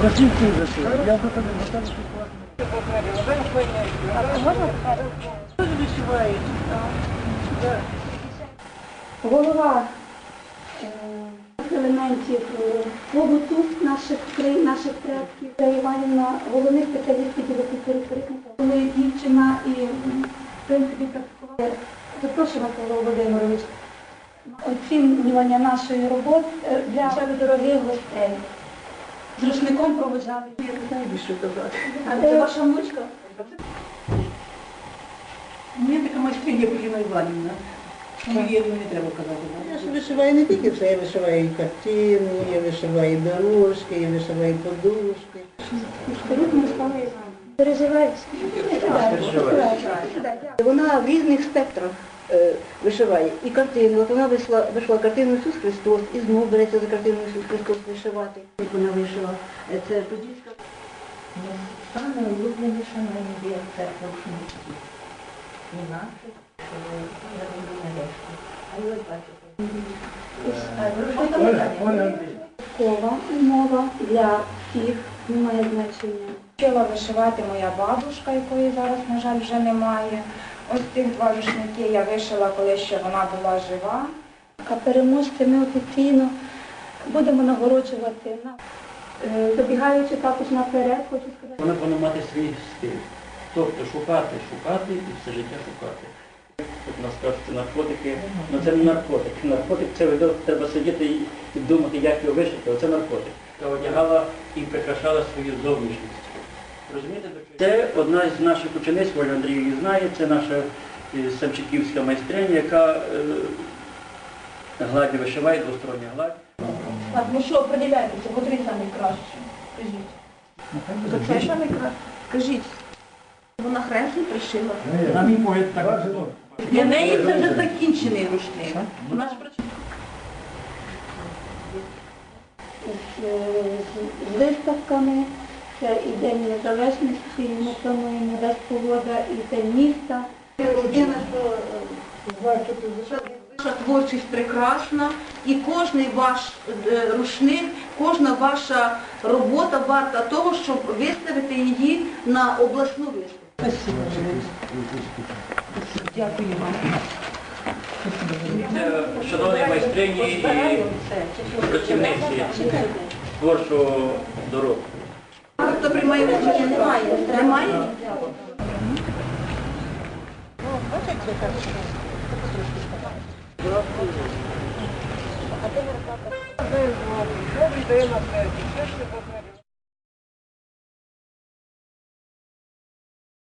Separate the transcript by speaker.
Speaker 1: Працівки вже що. Я до тебе
Speaker 2: голова е, елементів е, побуту наших країн, наших предків. Це Іванівна, головний спеціаліст відділу культури туризму. Коли дівчина і в принципі практикувала. Запрошуємо Павло Володимирович. Оцінювання нашої роботи е, для дорогих гостей. З рушником проводжали. Я не знаю більше казати. А це ваша внучка?
Speaker 3: У мене така майстриня Поліна Іванівна. Її не треба казати.
Speaker 4: Я ж вишиваю не тільки це, я вишиваю і картини, я вишиваю дорожки, я вишиваю подушки.
Speaker 2: Абсолютно стала Іванівна. Переживаєш?
Speaker 4: Вона в різних спектрах е, вишиває і картину. От вона вийшла, вийшла картину Ісус Христос, і знову береться за картину Ісус Христос вишивати. Як вона вишила, Е, це подільська.
Speaker 3: Саме улюбленіша моя є це рушнички. Інакше, що я роблю нарешті. А й ось бачите.
Speaker 1: Андрій.
Speaker 2: Кова мова для всіх має значення.
Speaker 5: Вчила вишивати моя бабушка, якої зараз, на жаль, вже немає. Ось цих два рушники я вишила, коли ще вона була жива.
Speaker 2: А переможця ми офіційно будемо нагороджувати. на- Е, Забігаючи також наперед, хочу сказати.
Speaker 6: Вона повинна мати свій стиль. Тобто шукати, шукати і все життя шукати. Тут у нас кажуть, що наркотики, ну це не наркотик. Наркотик це треба сидіти і думати, як його вишити, оце наркотик. Яка одягала і прикрашала свою зовнішність. Розумієте. Це одна з наших учениць, Оля Андрій її знає, це наша е, Самчиківська майстриня, яка е, гладі вишиває, двостороння гладь.
Speaker 5: Так, ну що, определяйтеся, котрий найкраще? Це що найкраще? Скажіть. Вона хрест пришила.
Speaker 1: На мій погляд так.
Speaker 3: Для неї це вже закінчений рушник. Вона ж працює.
Speaker 2: з виставками. Це і День Незалежності, ми плануємо дасть погода, і День міста.
Speaker 4: Єдине, що
Speaker 3: Ваша творчість прекрасна і кожний ваш е, рушник, кожна ваша робота варта того, щоб виставити її на обласну виставку. Дякую вам.
Speaker 6: Шановні майстрині і працівниці творчого доробку.
Speaker 3: Хто приймає участь? Немає. Немає?
Speaker 1: Добрий день,